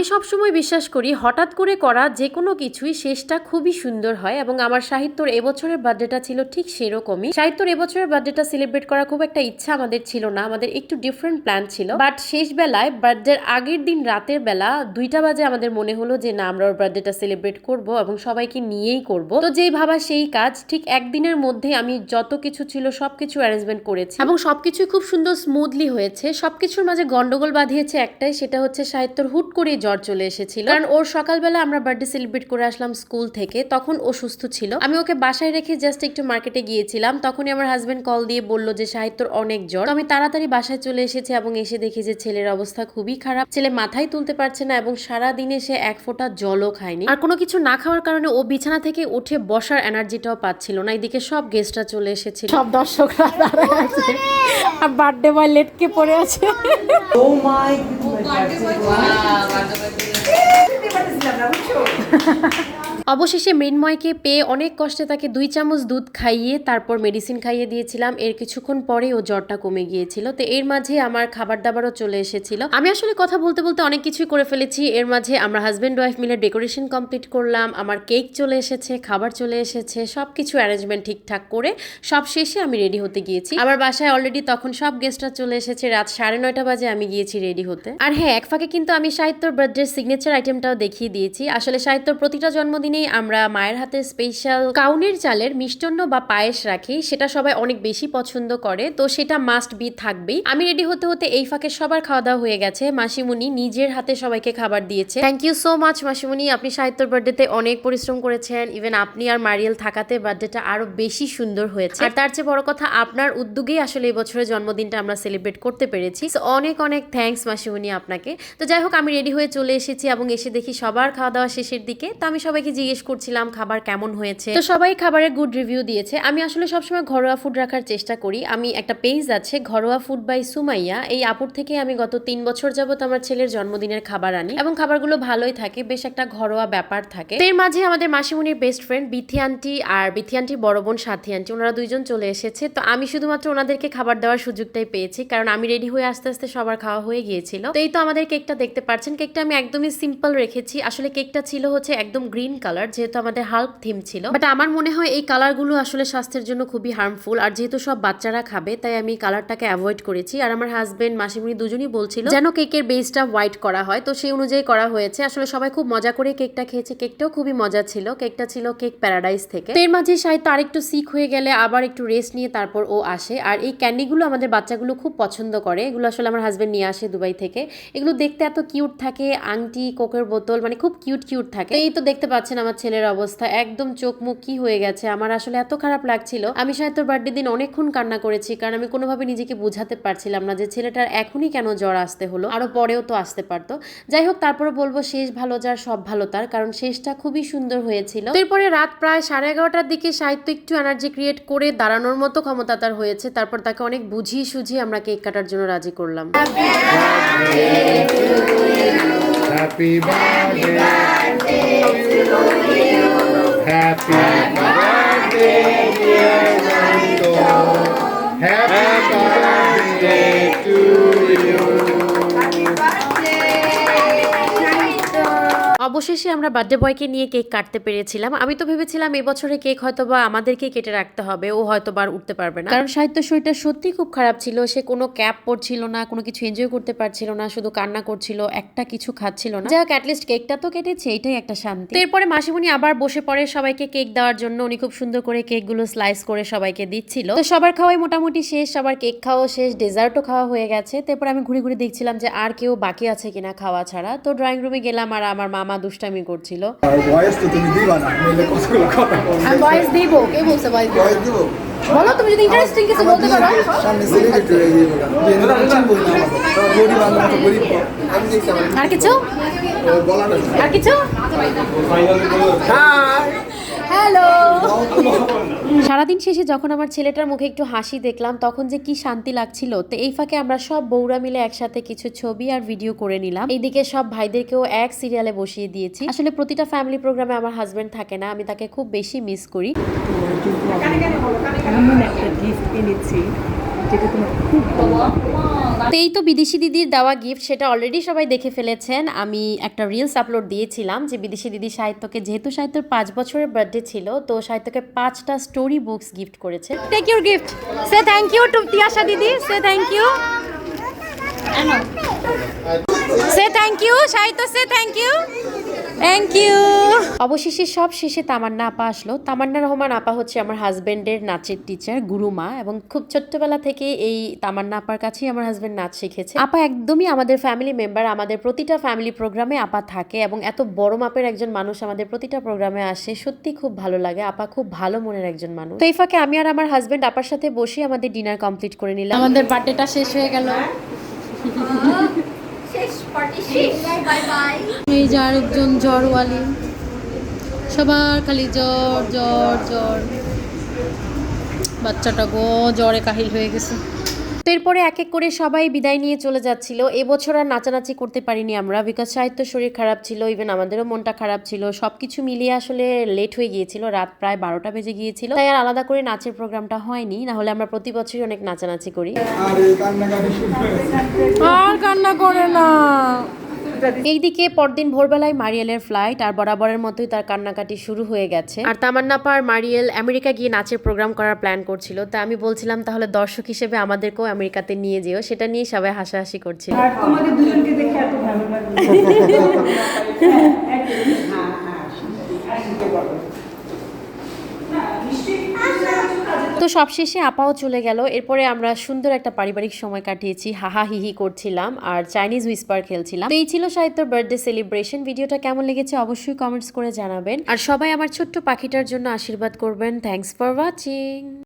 আমি সবসময় বিশ্বাস করি, হঠাৎ করে করা যে কোনো কিছুই শেষটা খুবই সুন্দর হয় এবং আমার সাহিত্যর এবছরের বার্থডেটা ছিল ঠিক সেরকমই। সাহিত্যর এবছরের বার্থডেটা সেলিব্রেট করা খুব একটা ইচ্ছা আমাদের ছিল না, আমাদের একটু ডিফারেন্ট প্ল্যান ছিল। বাট শেষ বেলায় বার্থডের আগের দিন রাতের বেলা দুইটা বাজে আমাদের মনে হলো যে, না, আমরা ওর বার্থডেটা সেলিব্রেট করব এবং সবাইকে নিয়েই করব। তো যেই ভাবা সেই কাজ, ঠিক একদিনের মধ্যে আমি যত কিছু ছিল সবকিছু অ্যারেঞ্জমেন্ট করেছি। এবং সবকিছুই খুব সুন্দর স্মুথলি হয়েছে। সবকিছুর মাঝে গন্ডগোল বাঁধিয়েছে একটাই, সেটা হচ্ছে সাহিত্যর হুট করেই জ্বর চলে এসেছিল। কারণ ওর সকালবেলা আমরা বার্থডে সেলিব্রেট করে আসলাম স্কুল থেকে তখন ও সুস্থ ছিল। আমি ওকে বাসায় রেখে জাস্ট একটু মার্কেটে গিয়েছিলাম তখনই আমার হাজবেন্ড কল দিয়ে বলল যে সাহিত্যর অনেক জ্বর। আমি তাড়াতাড়ি বাসায় চলে এসেছি এবং এসে দেখি যে ছেলের অবস্থা খুবই খারাপ। ছেলে মাথায় তুলতে পারছে না এবং সারা দিনে সে এক ফোঁটা জলও খায়নি। আর কোনো কিছু না খাওয়ার কারণে ও বিছানা থেকে উঠে বসার এনার্জিটাও পাচ্ছিল না। এদিকে সব গেস্টরা চলে এসেছিল। সব দর্শকরা দাঁড়ায় আছে। আর বার্থডে বয় লেটকে পড়ে আছে। Oh Hallelujah. অবশেষে মৃন্ময়কে পেয়ে অনেক কষ্টে তাকে দুই চামচ দুধ খাইয়ে তারপর মেডিসিন খাইয়ে দিয়েছিলাম। এর কিছুক্ষণ পরে ও জ্বরটা কমে গিয়েছিল। তো এর মাঝে আমার খাবার দাবারও চলে এসেছিল। আমি আসলে কথা বলতে বলতে অনেক কিছুই করে ফেলেছি। এর মাঝে আমরা হাজব্যান্ড ওয়াইফ মিলে ডেকোরেশন কমপ্লিট করলাম। আমার কেক চলে এসেছে, খাবার চলে এসেছে সব কিছু অ্যারেঞ্জমেন্ট ঠিকঠাক করে সব শেষে আমি রেডি হতে গিয়েছি। আমার বাসায় অলরেডি তখন সব গেস্টরা চলে এসেছে। রাত সাড়ে নয়টা বাজে আমি গিয়েছি রেডি হতে। আর হ্যাঁ এক ফাঁকে কিন্তু আমি সাহিত্যর বার্থডে সিগনেচার আইটেমটাও দেখিয়ে দিয়েছি। আসলে সাহিত্যর প্রতিটা জন্মদিনেই আমরা মায়ের হাতে স্পেশাল কাউনের চালের মিষ্টান্ন বা পায়েস রাখি। সেটা সবাই অনেক বেশি পছন্দ করে, তো সেটা মাস্ট বি থাকবেই। আমি রেডি হতে হতে এই ফাঁকে সবার খাওয়া দাওয়া হয়ে গেছে। মাসিমুনি নিজের হাতে সবাইকে খাবার দিয়েছে। থ্যাংক ইউ সো মাচ মাসিমুনি আপনি সাহিত্যর বার্থডেতে অনেক পরিশ্রম করেছেন। ইভেন আপনি আর মারিয়াল থাকাতে বার্থডেটা আরও বেশি সুন্দর হয়েছে। আর তার চেয়ে বড় কথা, আপনার উদ্যোগেই আসলে এই বছরের জন্মদিনটা আমরা সেলিব্রেট করতে পেরেছি। অনেক অনেক থ্যাঙ্কস মাসিমুনি আপনাকে। তো যাই হোক, আমি রেডি হয়ে চলে এসেছি এবং এসে দেখি সবার খাওয়া দাওয়া শেষের দিকে, তো আমি সবাইকে জিজ্ঞেস করছিলাম খাবার কেমন হয়েছে। তো সবাই খাবারের গুড রিভিউ দিয়েছে। আমি আসলে সবসময় ঘরোয়া ফুড রাখার চেষ্টা করি। আমি একটা পেজ আছে, ঘরোয়া ফুড বাই সুমাইয়া। এই আপুর থেকে আমি গত তিন বছর যাবত আমার ছেলের জন্মদিনের খাবার আনি এবং খাবারগুলো ভালোই থাকে, বেশ একটা ঘরোয়া ব্যাপার থাকে। এর মাঝে আমাদের মাসিমুনির বেস্ট ফ্রেন্ড বিথি আন্টি আর বিথি আন্টি বড় বোন সাথী আন্টি ওনারা দুইজন চলে এসেছে। তো আমি শুধুমাত্র ওনাদেরকে খাবার দেওয়ার সুযোগটাই পেয়েছি, কারণ আমি রেডি হয়ে আস্তে আস্তে সবার খাওয়া হয়ে গিয়েছিল। তো এই তো আমাদের কেকটা দেখতে পাচ্ছেন। কেকটা আমি একদমই সিম্পল রেখেছি। আসলে কেকটা ছিল হচ্ছে একদম গ্রিন কালার, যেহেতু আমাদের হাল্ক থিম ছিল। বাট আমার মনে হয় এই কালারগুলো আসলে স্বাস্থ্যের জন্য খুবই হার্মফুল। আর যেহেতু সব বাচ্চারা খাবে, তাই আমি কালারটাকে অ্যাভয়েড করেছি। আর আমার হাজবেন্ড মাসিমুনি দুজনই বলছিল, যেন কেকের বেসটা হোয়াইট করা হয়। তো সেই অনুযায়ী করা হয়েছে। আসলে সবাই খুব মজা করে কেকটা খেয়েছে। কেকটাও খুবই মজা ছিল। কেকটা ছিল কেক প্যারাডাইস থেকে। এর মাঝে সাহিত্য আরেকটু সিক হয়ে গেলে আবার একটু রেস্ট নিয়ে তারপর ও আসে। আর এই ক্যান্ডিগুলো আমাদের বাচ্চাগুলো খুব পছন্দ করে। এগুলো আসলে আমার হাজবেন্ড নিয়ে আসে দুবাই থেকে। এগুলো দেখতে এত কিউট থাকে। আংটি, কোকের বোতল মানে খুব কিউট কিউট থাকে। এই তো দেখতে পাচ্ছেন আমার ছেলের অবস্থা, একদম চোখ মুখ কি হয়ে গেছে, আমার আসলে এত খারাপ লাগছিল। আমি সাহিত্যর বার্থডে দিন অনেকক্ষণ কান্না করেছি, কারণ আমি কোনোভাবে নিজেকে বোঝাতে পারছিলাম না যে ছেলেটার এখনই কেন জ্বর আসতে হলো, আরও পরেও তো আসতে পারতো। যাই হোক তারপরে বলব শেষ ভালো যার, সব ভালো তার, কারণ শেষটা খুবই সুন্দর হয়েছিল। এরপরে রাত প্রায় সাড়ে এগারোটার দিকে সাহিত্য একটু এনার্জি ক্রিয়েট করে দাঁড়ানোর মতো ক্ষমতা তার হয়েছে, তারপর তাকে অনেক বুঝিয়ে সুঝিয়ে আমরা কেক কাটার জন্য রাজি করলাম। Happy birthday to you. Happy birthday, dear Nando. অবশেষে আমরা বার্থডে বয়কে নিয়ে কেক কাটতে পেরেছিলাম। আমি তো ভেবেছিলাম এবছরে কেক হয়তো বা আমাদেরকে কেটে রাখতে হবে, ও হয়তো বার উঠতে পারবে না। কারণ সাহিত্য শরীরটা সত্যি খুব খারাপ ছিল, সে কোনো ক্যাপ পরছিল না, কোনো কিছু এনজয় করতে পারছিল না, শুধু কান্না করছিল, একটা কিছু খাচ্ছিল না। যাক অ্যাটলিস্ট কেকটা তো কেটেছে, এটাই একটা শান্তি। এরপরে মাসিমণি আবার বসে পড়ে সবাইকে কেক দেওয়ার জন্য, উনি খুব সুন্দর করে কেকগুলো স্লাইস করে সবাইকে দিচ্ছিল। তো সবার খাওয়াই মোটামুটি শেষ, সবার কেক খাওয়া শেষ ডেজার্টও খাওয়া হয়ে গেছে। তারপর আমি ঘুরে ঘুরে দেখছিলাম যে আর কেউ বাকি আছে কিনা খাওয়া ছাড়া। তো ড্রয়িং রুমে গেলাম আর আমার মামা দুষ্টামি করছিল। তুমি ভয়েস দিব কে বলছে ভয়েস দিব? বলো যদি ইন্টারেস্টিং কিছু বলতে পারো। আর কিছু? আর কিছু? হ্যালো সারাদিন শেষে যখন আমার ছেলেটার মুখে একটু হাসি দেখলাম তখন যে কি শান্তি লাগছিল তো এই ফাঁকে আমরা সব বউরা মিলে একসাথে কিছু ছবি আর ভিডিও করে নিলাম। এইদিকে সব ভাইদেরকেও এক সিরিয়ালে বসিয়ে দিয়েছি। আসলে প্রতিটা ফ্যামিলি প্রোগ্রামে আমার হাজব্যান্ড থাকে না আমি তাকে খুব বেশি মিস করি। একটা গিফট এনেছি যেটা তোমার খুব এই তো বিদেশি দিদির দেওয়া গিফট সেটা অলরেডি সবাই দেখে ফেলেছেন। আমি একটা রিলস আপলোড দিয়েছিলাম যে বিদেশি দিদি সাহিত্যকে যেহেতু সাহিত্যর পাঁচ বছরের বার্থডে ছিল তো সাহিত্যকে পাঁচটা স্টোরি বুকস গিফট করেছে। Take your gift say thank you to Tiyasha দিদি সে thank you say thank you Sahitya say thank you thank you অবশেষে সব শেষে তামান্না আপা আসলো। তামান্না রহমান আপা হচ্ছে আমার হাজবেন্ডের নাচের টিচার গুরুমা এবং খুব ছোট্টবেলা থেকে এই তামান্না আপার কাছেই আমার হাজব্যান্ড নাচ শিখেছে। আপা একদমই আমাদের ফ্যামিলি মেম্বার আমাদের প্রতিটা ফ্যামিলি প্রোগ্রামে আপা থাকে এবং এত বড় মাপের একজন মানুষ আমাদের প্রতিটা প্রোগ্রামে আসে। সত্যি খুব ভালো লাগে আপা খুব ভালো মনের একজন মানুষ। তো এই ফাঁকে আমি আর আমার হাজব্যান্ড আপার সাথে বসে আমাদের ডিনার কমপ্লিট করে নিলাম। আমাদের বার্থডেটা শেষ হয়ে গেল। এই যে আরেকজন জ্বরওয়ালি সবার খালি জ্বর জ্বর জ্বর। বাচ্চাটা গো জ্বরে কাহিল হয়ে গেছে। তো এরপরে এক এক করে সবাই বিদায় নিয়ে চলে যাচ্ছিল। এবছর আর নাচানাচি করতে পারিনি আমরা বিকজ সাহিত্য শরীর খারাপ ছিল ইভেন আমাদেরও মনটা খারাপ ছিল। সব কিছু মিলিয়ে আসলে লেট হয়ে গিয়েছিল রাত প্রায় বারোটা বেজে গিয়েছিল। তাই আর আলাদা করে নাচের প্রোগ্রামটা হয়নি না হলে আমরা প্রতি বছরই অনেক নাচানাচি করি। আর কান্না করে না। এইদিকে পরদিন ভোরবেলায় মারিয়েলের ফ্লাইট আর বরাবরের মতোই তার কান্নাকাটি শুরু হয়ে গেছে। আর তামান্না পার মারিয়েল আমেরিকা গিয়ে নাচের প্রোগ্রাম করার প্ল্যান করছিল। তা আমি বলছিলাম তাহলে দর্শক হিসেবে আমাদেরকেও আমেরিকাতে নিয়ে যেও। সেটা নিয়ে সবাই হাসাহাসি করছিল। আর তোমাদের দুজনকে দেখে এত ভালো তো সবশেষে আপাও চলে গেল। এরপরে আমরা সুন্দর একটা পারিবারিক সময় কাটিয়েছি। হাহা হিহি করছিলাম আর চাইনিজ উইসপার খেলছিলাম। এই ছিল সাহিত্যর বার্থডে সেলিব্রেশন ভিডিওটা কেমন লেগেছে অবশ্যই কমেন্টস করে জানাবেন। আর সবাই আমার ছোট্ট পাখিটার জন্য আশীর্বাদ করবেন। Thanks for watching